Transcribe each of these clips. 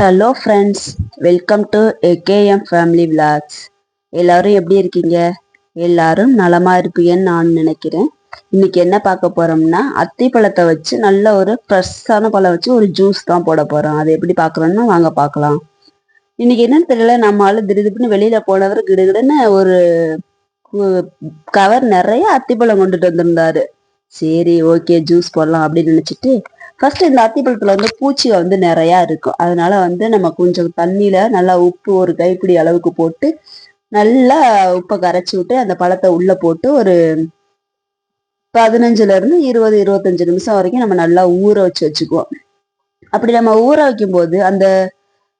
Hello friends welcome to AKM family vlogs எல்லாரும் எப்படி இருக்கீங்க? எல்லாரும் நலமாக இருப்பீங்கன்னு நான் நினைக்கிறேன். இன்னைக்கு என்ன பார்க்க போகிறோம்னா அத்தி பழத்தை வச்சு நல்ல ஒரு ஃப்ரெஷ்ஷான பழம் வச்சு ஒரு ஜூஸ் தான் போட போகிறோம் அதை எப்படி பார்க்குறோன்னு வாங்க பார்க்கலாம். இன்னைக்கு என்னன்னு தெரியல நம்ம ஆள் திடீர்னு வெளியில் போனவர் கிடுகிடுன்னு ஒரு கவர் நிறைய அத்திப்பழம் கொண்டுட்டு வந்திருந்தாரு. சரி ஓகே ஜூஸ் போடலாம் அப்படின்னு நினச்சிட்டு ஃபர்ஸ்ட் இந்த அத்திப்பழத்துல வந்து பூச்சி வந்து நிறைய இருக்கும். அதனால வந்து நம்ம கொஞ்சம் தண்ணியில நல்லா உப்பு ஒரு கைப்பிடி அளவுக்கு போட்டு நல்லா உப்பை கரைச்சி விட்டு அந்த பழத்தை உள்ள போட்டு ஒரு பதினஞ்சுல இருந்து இருபது இருபத்தஞ்சு நிமிஷம் வரைக்கும் நம்ம நல்லா ஊற வச்சு வச்சுக்குவோம். அப்படி நம்ம ஊற வைக்கும் போது அந்த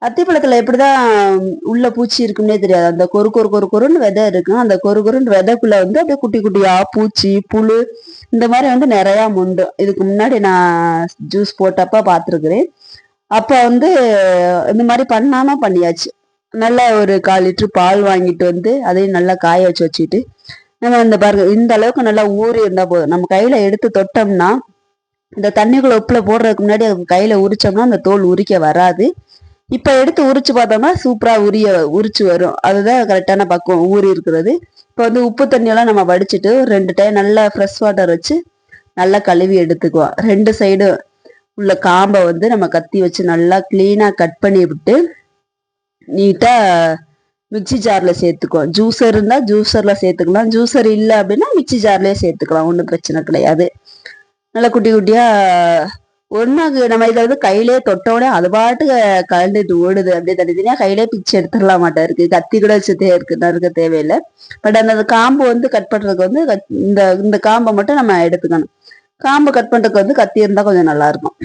அத்திப்பழத்துல எப்படிதான் உள்ள பூச்சி இருக்கும்னே தெரியாது. அந்த கொரு கொரு கொரு கொருன்னு விதை இருக்கும் அந்த கொரு கொருன்னு விதைக்குள்ள வந்து அப்படியே குட்டி குட்டியா பூச்சி புழு இந்த மாதிரி வந்து நிறைய முண்டு. இதுக்கு முன்னாடி நான் ஜூஸ் போட்டப்ப பார்த்துருக்குறேன். அப்ப வந்து இந்த மாதிரி பண்ணாம பண்ணியாச்சு. நல்ல ஒரு கால் லிட்டரு பால் வாங்கிட்டு வந்து அதையும் நல்லா காய வச்சு வச்சுட்டு நம்ம இந்த பாருங்க இந்த அளவுக்கு நல்லா ஊறி இருந்தா போதும். நம்ம கையில எடுத்து தொட்டோம்னா இந்த தண்ணிக்குள்ள உப்புல போடுறதுக்கு முன்னாடி கையில உரிச்சோம்னா அந்த தோல் உரிக்க வராது. இப்போ எடுத்து உரிச்சு பார்த்தோம்னா சூப்பராக உரிய உரிச்சு வரும். அதுதான் கரெக்டான பக்குவம். ஊறி இருக்கிறது. இப்போ வந்து உப்பு தண்ணியெல்லாம் நம்ம வடிச்சிட்டு ரெண்டு டைம் நல்லா ஃப்ரெஷ் வாட்டர் வச்சு நல்லா கழுவி எடுத்துக்குவோம் ரெண்டு சைடும் உள்ள காம்பை வந்து நம்ம கத்தி வச்சு நல்லா க்ளீனாக கட் பண்ணி விட்டு நீட்டாக மிக்சி ஜாரில் சேர்த்துக்குவோம். ஜூஸர் இருந்தால் ஜூஸரில் சேர்த்துக்கலாம். ஜூஸர் இல்லை அப்படின்னா மிக்சி ஜார்லேயே சேர்த்துக்கலாம். ஒன்றும் பிரச்சனை கிடையாது. நல்லா குட்டி குட்டியாக ஒண்ணு நம்ம இதை வந்து கையிலே தொட்டோடனே அது பாட்டுக்கு கலந்துட்டு ஓடுது அப்படியே தனித்தனியா கையிலே பிச்சு எடுத்துடலாம் மாட்டா இருக்கு. கத்தி கூட வச்சு தே இருக்கு நறுக்க தேவையில்லை. பட் அந்த காம்பு வந்து கட் பண்றதுக்கு வந்து இந்த இந்த காம்பை மட்டும் நம்ம எடுத்துக்கணும். காம்பு கட் பண்றதுக்கு வந்து கத்தி இருந்தா கொஞ்சம் நல்லா இருக்கும்.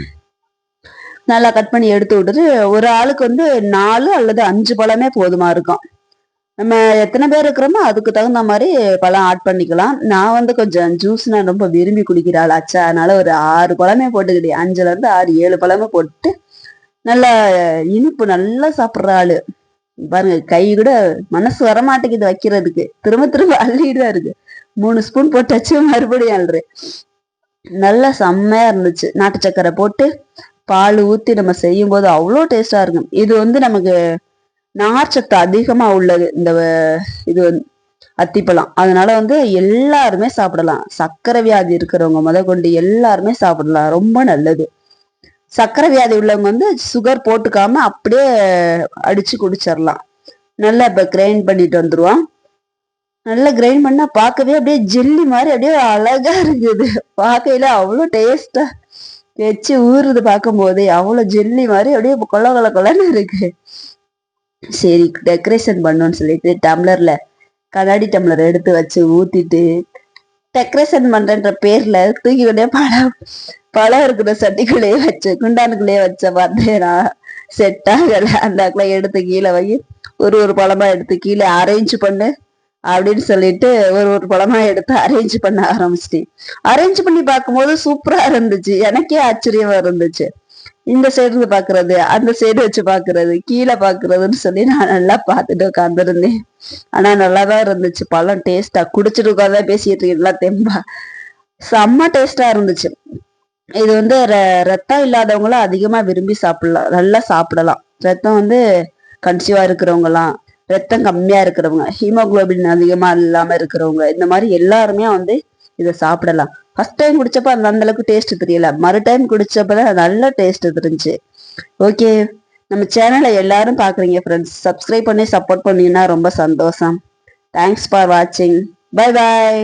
நல்லா கட் பண்ணி எடுத்து விட்டுட்டு ஒரு ஆளுக்கு வந்து நாலு அல்லது அஞ்சு பழமே போதுமா இருக்கும். நம்ம எத்தனை பேர் இருக்கிறோமோ அதுக்கு தகுந்த மாதிரி பழம் ஆட் பண்ணிக்கலாம். நான் வந்து கொஞ்சம் ஜூஸ் நான் ரொம்ப விரும்பி குடிக்கிற ஆச்சா அதனால ஒரு ஆறு பழமே போட்டுக்கிட்டேன் அஞ்சுல இருந்து ஆறு ஏழு பழமே போட்டு நல்லா இனிப்பு நல்லா சாப்பிட்ற ஆளு. பாருங்க கை கூட மனசு வரமாட்டேங்குது வைக்கிறதுக்கு. திரும்ப திரும்ப அள்ளிட்டு தான் இருக்கு. மூணு ஸ்பூன் போட்டாச்சு மறுபடியும் அல்றே நல்லா செம்மையா இருந்துச்சு. நாட்டு சக்கரை போட்டு பால் ஊற்றி நம்ம செய்யும் போது அவ்வளோ டேஸ்டா இருக்கும். இது வந்து நமக்கு நார்ச்சத்து அதிகமா உள்ளது இந்த இது அத்திப்பழம். அதனால வந்து எல்லாருமே சாப்பிடலாம். சக்கரை வியாதி இருக்கிறவங்க முத கொண்டு எல்லாருமே சாப்பிடலாம். ரொம்ப நல்லது. சக்கரை வியாதி உள்ளவங்க வந்து சுகர் போட்டுக்காம அப்படியே அடிச்சு குடிச்சிடலாம் நல்லா இப்ப கிரைண்ட் பண்ணிட்டு வந்துருவோம். நல்லா கிரைண்ட் பண்ணா பார்க்கவே அப்படியே ஜெல்லி மாதிரி அப்படியே அழகா இருக்குது. பார்க்கையில அவ்வளோ டேஸ்டா வச்சு ஊறுது பார்க்கும் போதே அவ்வளோ ஜெல்லி மாதிரி அப்படியே கொல கொல கொலன்னு இருக்கு. சரி டெக்கரேஷன் பண்ணோன்னு சொல்லிட்டு டம்ளர்ல கண்ணாடி டம்ளர் எடுத்து வச்சு ஊத்திட்டு டெக்கரேஷன் பண்றன்ற பேர்ல தூக்கிக்கொண்டே பழம் பழம் இருக்கிற சட்டிக்குள்ளேயே வச்சு குண்டானுக்குள்ளேயே வச்ச பார்த்தேனா செட் ஆகல அந்த எடுத்து கீழே வை ஒரு ஒரு பழமா எடுத்து கீழே அரேஞ்ச் பண்ணு அப்படின்னு சொல்லிட்டு ஒரு ஒரு பழமா எடுத்து அரேஞ்ச் பண்ண ஆரம்பிச்சிட்டேன். அரேஞ்ச் பண்ணி பார்க்கும்போது சூப்பரா இருந்துச்சு. எனக்கே ஆச்சரியமா இருந்துச்சு. இந்த சைடு இருந்து பாக்குறது அந்த சைடு வச்சு பாக்குறது கீழே பாக்குறதுன்னு சொல்லி நான் நல்லா பார்த்துட்டு உட்காந்துருந்தேன் ஆனா நல்லாதான் இருந்துச்சு. பழம் டேஸ்டா குடிச்சிட்டு உட்காந்து பேசிட்டு இருக்கீங்களா தெம்பா? செம்ம டேஸ்டா இருந்துச்சு. இது வந்து ரத்தம் இல்லாதவங்களும் அதிகமா விரும்பி சாப்பிடலாம். நல்லா சாப்பிடலாம். ரத்தம் வந்து கன்சியூவா இருக்கிறவங்கலாம் ரத்தம் கம்மியா இருக்கிறவங்க ஹீமோகுளோபின் அதிகமா இல்லாம இருக்கிறவங்க இந்த மாதிரி எல்லாருமே வந்து இதை சாப்பிடலாம். ஃபர்ஸ்ட் டைம் குடிச்சப்ப அந்த அந்த அளவுக்கு டேஸ்ட் தெரியல. மறு டைம் குடிச்சப்பதான் நல்ல டேஸ்ட் தெரிஞ்சு. ஓகே நம்ம சேனலை எல்லாரும் பார்க்குறீங்க ஃப்ரெண்ட்ஸ் சப்ஸ்கிரைப் பண்ணி சப்போர்ட் பண்ணீங்கன்னா ரொம்ப சந்தோஷம். தேங்க்ஸ் ஃபார் வாட்சிங் பை பாய்